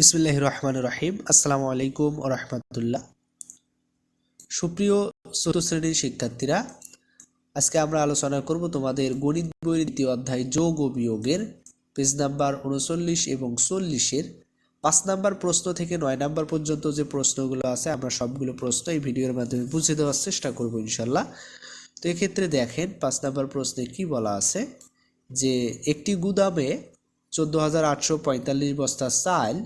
বিসমিল্লাহ রহমান রহিম। আসসালামু আলাইকুম রহমতুল্লাহ। সুপ্রিয় চতুর্থ শ্রেণির শিক্ষার্থীরা, আজকে আমরা আলোচনা করব তোমাদের গণিত বইয়ের দ্বিতীয় অধ্যায় যোগ ও বিয়োগের, পেজ নাম্বার উনচল্লিশ এবং চল্লিশের। পাঁচ নাম্বার প্রশ্ন থেকে নয় নাম্বার পর্যন্ত যে প্রশ্নগুলো আছে, আমরা সবগুলো প্রশ্ন এই ভিডিওর মাধ্যমে বুঝে দেওয়ার চেষ্টা করব ইনশাল্লাহ তো এক্ষেত্রে দেখেন, পাঁচ নাম্বার প্রশ্নে কি বলা আছে? যে একটি গুদামে চোদ্দ হাজার আটশো পঁয়তাল্লিশ বস্তা চাল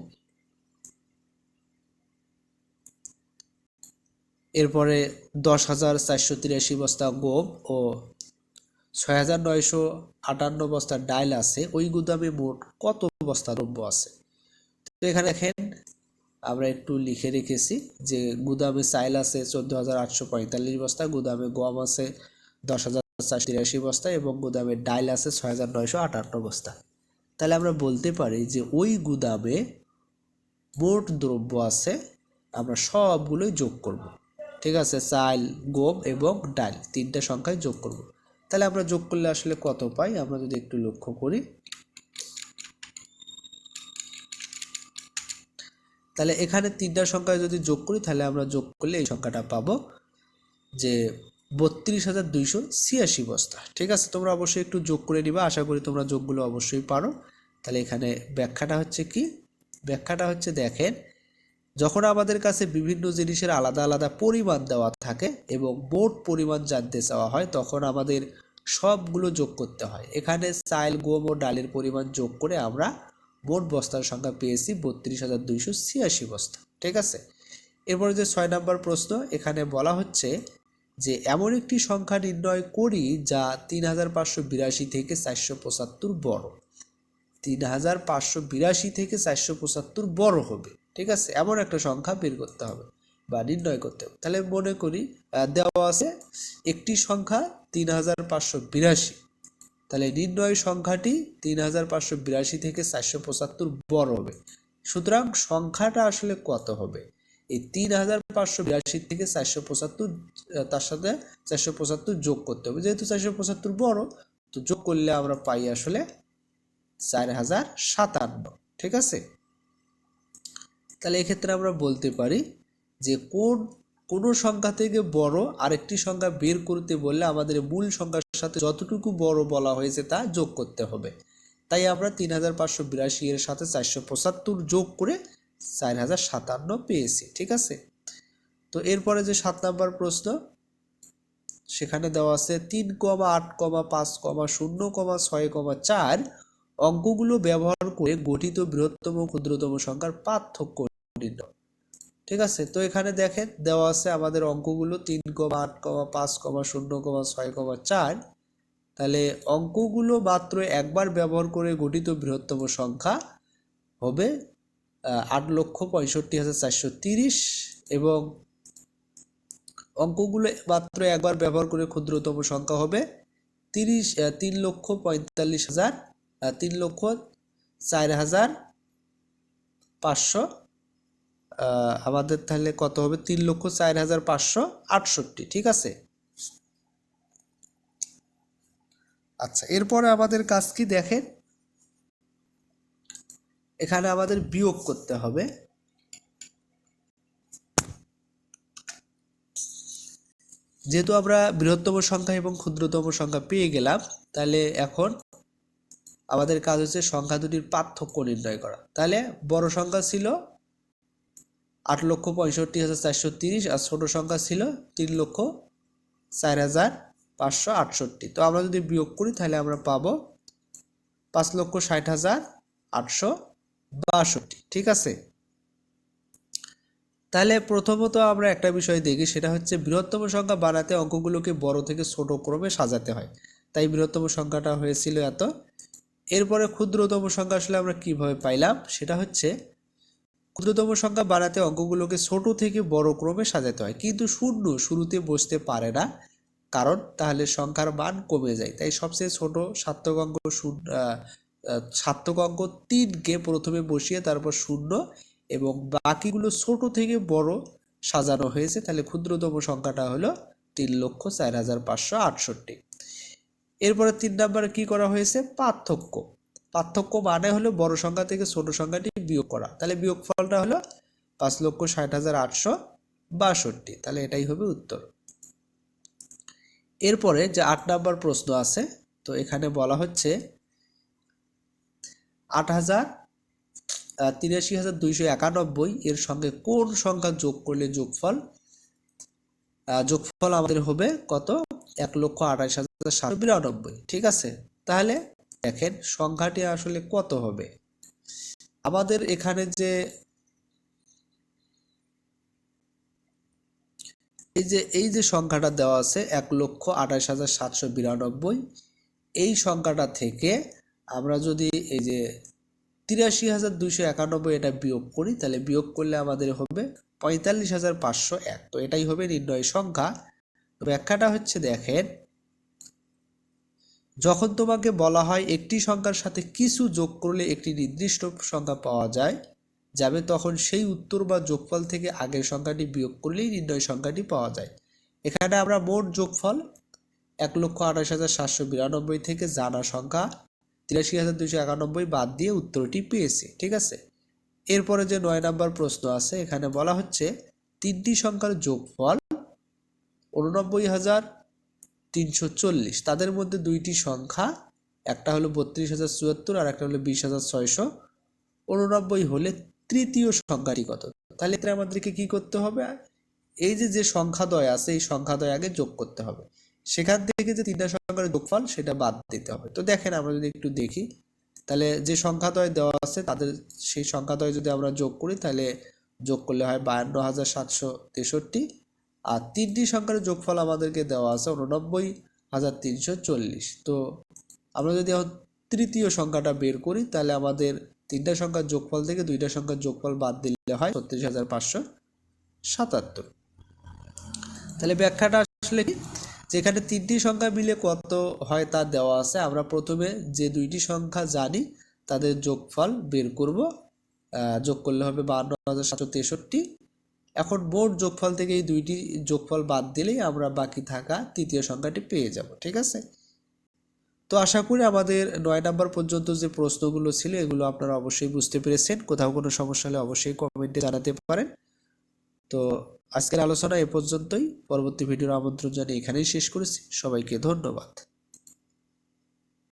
এরপরে দশ হাজার চারশো তিরাশি বস্তা গম ও ছয় হাজার নয়শো আটান্ন বস্তা ডাইল আছে। ওই গুদামে মোট কত বস্তা দ্রব্য আছে? তো এখানে দেখেন, আমরা একটু লিখে রেখেছি যে গুদামে চাইল আছে চোদ্দ হাজার আটশো পঁয়তাল্লিশ বস্তা, গুদামে গম আছে দশ হাজার চারশো তিরাশি বস্তা এবং গুদামে ডাইল আছে ছয় হাজার নয়শো আটান্ন বস্তা। তাহলে আমরা বলতে পারি যে ওই গুদামে মোট দ্রব্য আছে, আমরা সবগুলোই যোগ করব। ঠিক আছে, চাল, গম এবং ডাল তিনটে সংখ্যায় যোগ করব। তাহলে আমরা যোগ করলে আসলে কত পাই? আমরা যদি একটু লক্ষ্য করি। তাহলে এখানে তিনটা সংখ্যায় যদি যোগ করি, তাহলে আমরা যোগ করলে এই সংখ্যাটা পাবো যে বত্রিশ হাজার দুইশো ছিয়াশি বস্তা। ঠিক আছে, তোমরা অবশ্যই একটু যোগ করে নিবা। আশা করি তোমরা যোগগুলো অবশ্যই পারো। তাহলে এখানে ব্যাখ্যাটা হচ্ছে কি? ব্যাখ্যাটা হচ্ছে দেখেন যখন আমাদের কাছে বিভিন্ন জিনিসের আলাদা আলাদা পরিমাণ দেওয়া থাকে এবং মোট পরিমাণ জানতে চাওয়া হয়, তখন আমাদের সবগুলো যোগ করতে হয়। এখানে চাল গম ও ডালের পরিমাণ যোগ করে আমরা মোট বস্তার সংখ্যা পেয়েছি বত্রিশ হাজার দুইশো ছিয়াশি বস্তা। ঠিক আছে? এরপরে যে ছয় নম্বর প্রশ্ন, এখানে বলা হচ্ছে যে, এমন একটি সংখ্যা নির্ণয় করি যা তিন হাজার পাঁচশো বিরাশি থেকে চারশো পঁচাত্তর বড়। তিন হাজার পাঁচশো বিরাশি থেকে চারশো পঁচাত্তর বড় হবে। ঠিক আছে? এমন একটা সংখ্যা বের করতে হবে বা নির্ণয় করতে হবে। তাহলে মনে করি দেওয়া আছে একটি সংখ্যা তিন হাজার পাঁচশো বিরাশি। তাহলে নির্ণয় সংখ্যাটি তিন হাজার পাঁচশো বিরাশি থেকে চারশো পঁচাত্তর বড় হবে। সুতরাং সংখ্যাটা আসলে কত হবে? এই তিন হাজার পাঁচশো বিরাশি থেকে চারশো পঁচাত্তর তার সাথে চারশো পঁচাত্তর যোগ করতে হবে। যেহেতু চারশো পঁচাত্তর বড়, তো যোগ করলে আমরা পাই আসলে চার হাজার সাতান্ন, ঠিক আছে? তাহলে এক্ষেত্রে আমরা বলতে পারি যে কোন, কোনো সংখ্যা থেকে বড় আরেকটি সংখ্যা বের করতে বললে আমাদের মূল সংখ্যার সাথে যতটুকু বড় বলা হয়েছে তা যোগ করতে হবে। তাই আমরা তিন হাজার পাঁচশো বিরাশি এর সাথে চারশো পঁচাত্তর যোগ করে চার হাজার সাতান্ন পেয়েছি, ঠিক আছে? তো এরপরে যে সাত নাম্বার প্রশ্ন, সেখানে দেওয়া আছে তিন কমা আট কমা পাঁচ কমা শূন্য কমা ছয় কমা চার অঙ্কগুলো ব্যবহার করে গঠিত বৃহত্তম ক্ষুদ্রতম সংখ্যার পার্থক্য নির্ণয় ঠিক আছে, তো এখানে দেখেন দেওয়া আছে আমাদের অঙ্কগুলো তিন কমা আট কমা পাঁচ কমা শূন্য কমা ছয় কমা চার। তাহলে অঙ্কগুলো মাত্র একবার ব্যবহার করে গঠিত বৃহত্তম সংখ্যা হবে আট লক্ষ পঁয়ষট্টি হাজার চারশো তিরিশ এবং অঙ্কগুলো মাত্র একবার ব্যবহার করে ক্ষুদ্রতম সংখ্যা হবে তিরিশ তিন লক্ষ পঁয়তাল্লিশ হাজার তিন লক্ষ চার হাজার পাঁচশো আমাদের তাহলে কত হবে? তিন লক্ষ চার হাজার পাঁচশো আটষট্টি, ঠিক আছে? আচ্ছা এরপরে আমাদের কাজ কি দেখেন? এখানে আমাদের বিয়োগ করতে হবে। যেহেতু আমরা বৃহত্তম সংখ্যা এবং ক্ষুদ্রতম সংখ্যা পেয়ে গেলাম, তাহলে এখন আমাদের কাজ হচ্ছে সংখ্যা দুটির পার্থক্য নির্ণয় করা। তাহলে বড় সংখ্যা ছিল আট লক্ষ পঁয়ষট্টি হাজার চারশো তিরিশ আর ছোটো সংখ্যা ছিল তিন লক্ষ চার হাজার পাঁচশো আটষট্টি। তো আমরা যদি বিয়োগ করি, তাহলে আমরা পাবো পাঁচ লক্ষ ষাট হাজার আটশো বাষট্টি। ঠিক আছে? তাহলে প্রথমত আমরা একটা বিষয় দেখি, সেটা হচ্ছে বৃহত্তম সংখ্যা বানাতে অঙ্কগুলোকে বড় থেকে ছোট ক্রমে সাজাতে হয়। তাই বৃহত্তম সংখ্যাটা হয়েছিল এত। এরপরে ক্ষুদ্রতম সংখ্যা আসলে আমরা কীভাবে পাইলাম, সেটা হচ্ছে ক্ষুদ্রতম সংখ্যা বাড়াতে অঙ্কগুলোকে ছোট থেকে বড় ক্রমে সাজাতে হয়। কিন্তু শূন্য শুরুতে বসতে পারে না। কারণ তাহলে সংখ্যার মান কমে যায়। তাই সবচেয়ে ছোট সার্থক অঙ্ক শূন্য সার্থক অঙ্ক তিনকে প্রথমে বসিয়ে তারপর শূন্য এবং বাকিগুলো ছোট থেকে বড় সাজানো হয়েছে। তাহলে ক্ষুদ্রতম সংখ্যাটা হলো তিন লক্ষ চার হাজার পাঁচশো আটষট্টি। এরপরে তিন নম্বরে কি করা হয়েছে? পার্থক্য। পার্থক্য মানে হলো বড় সংখ্যা থেকে ছোট সংখ্যাটি বিয়োগ করা। তাহলে বিয়োগ ফলটা হলো পাঁচ লক্ষ ষাট হাজার আটশো বাষট্টি। তাহলে এটাই হবে উত্তর। এরপরে যে আট নাম্বার প্রশ্ন আছে, তো এখানে বলা হচ্ছে আট হাজার তিরাশি হাজার দুইশো একানব্বই এর সঙ্গে কোন সংখ্যা যোগ করলে যোগফল যোগফল আমাদের হবে কত? এক লক্ষ আঠাশ হাজার সাতশো বিরানব্বই। ঠিক আছে? তাহলে দেখেন সংখ্যাটি আসলে কত হবে? আমাদের এখানে যে এই যে এই যে সংখ্যাটা দেওয়া আছে এক লক্ষ আঠাশ হাজার সাতশো বিরানব্বই, এই সংখ্যাটা থেকে আমরা যদি এই যে তিরাশি হাজার দুইশো একানব্বই এটা বিয়োগ করি, তাহলে বিয়োগ করলে আমাদের হবে পঁয়তাল্লিশ হাজার পাঁচশো এক। তো এটাই হবে নির্ণয় সংখ্যা। ব্যাখ্যাটা হচ্ছে দেখেন যখন তোমাকে বলা হয় একটি সংখ্যার সাথে কিছু যোগ করলে একটি নির্দিষ্ট সংখ্যা পাওয়া যায়, যাবে তখন সেই উত্তর বা যোগফল থেকে আগের সংখ্যাটি বিয়োগ করলেই নির্ণয় সংখ্যাটি পাওয়া যায়। এখানে আমরা মোট যোগফল এক লক্ষ আঠাশ হাজার সাতশো বিরানব্বই থেকে জানা সংখ্যা তিরাশি হাজার দুশো একানব্বই বাদ দিয়ে উত্তরটি পেয়েছি, ঠিক আছে? এরপরে যে নয় নাম্বার প্রশ্ন আছে, এখানে বলা হচ্ছে তিনটি সংখ্যার যোগফল উননব্বই হাজার তিনশো চল্লিশ। তাদের মধ্যে দুইটি সংখ্যা, একটা হলো বত্রিশ হাজার চুয়াত্তর আর একটা হলো বিশ হাজার ছয়শো। উননব্বই হলে তৃতীয় সংখ্যাটি কত? তাহলে এতে আমাদেরকে কি করতে হবে? এই যে যে সংখ্যাদ্বয় আছে, এই সংখ্যাদ্বয় আগে যোগ করতে হবে। সেখান থেকে যে তিনটা সংখ্যার যোগফল, সেটা বাদ দিতে হবে। তো দেখেন, আমরা যদি একটু দেখি, তাহলে যে সংখ্যাদ্বয় দেওয়া আছে, তাদের, সেই সংখ্যাদ্বয় যদি আমরা যোগ করি, তাহলে যোগ করলে হয় বায়ান্ন হাজার সাতশো তেষট্টি। আর তিনটি সংখ্যার যোগফল আমাদেরকে দেওয়া আছে উননব্বই হাজার তিনশো চল্লিশ। তো আমরা যদি এখন তৃতীয় সংখ্যাটা বের করি, তাহলে আমাদের তিনটা সংখ্যার যোগফল থেকে দুইটা সংখ্যার যোগফল বাদ দিলে হয় ছত্রিশ হাজার পাঁচশো সাতাত্তর। তাহলে ব্যাখ্যাটা আসলে যেখানে তিনটি সংখ্যা মিলে কত হয় তা দেওয়া আছে, আমরা প্রথমে যে দুইটি সংখ্যা জানি, তাদের যোগফল বের করব যোগ করলে হবে বান্ন হাজার সাতশো তেষট্টি। এখন মোট যোগফল থেকে এই দুইটি যোগফল বাদ দিলেই আমরা বাকি থাকা তৃতীয় সংখ্যাটি পেয়ে যাব, ঠিক আছে? তো আশা করি আমাদের নয় নাম্বার পর্যন্ত যে প্রশ্নগুলো ছিল, এগুলো আপনারা অবশ্যই বুঝতে পেরেছেন। কোথাও কোনো সমস্যা হলে অবশ্যই কমেন্টে জানাতে পারেন। তো আজকের আলোচনা এ পর্যন্তই। পরবর্তী ভিডিওর আমন্ত্রণ জানিয়ে এখানেই শেষ করেছি। সবাইকে ধন্যবাদ।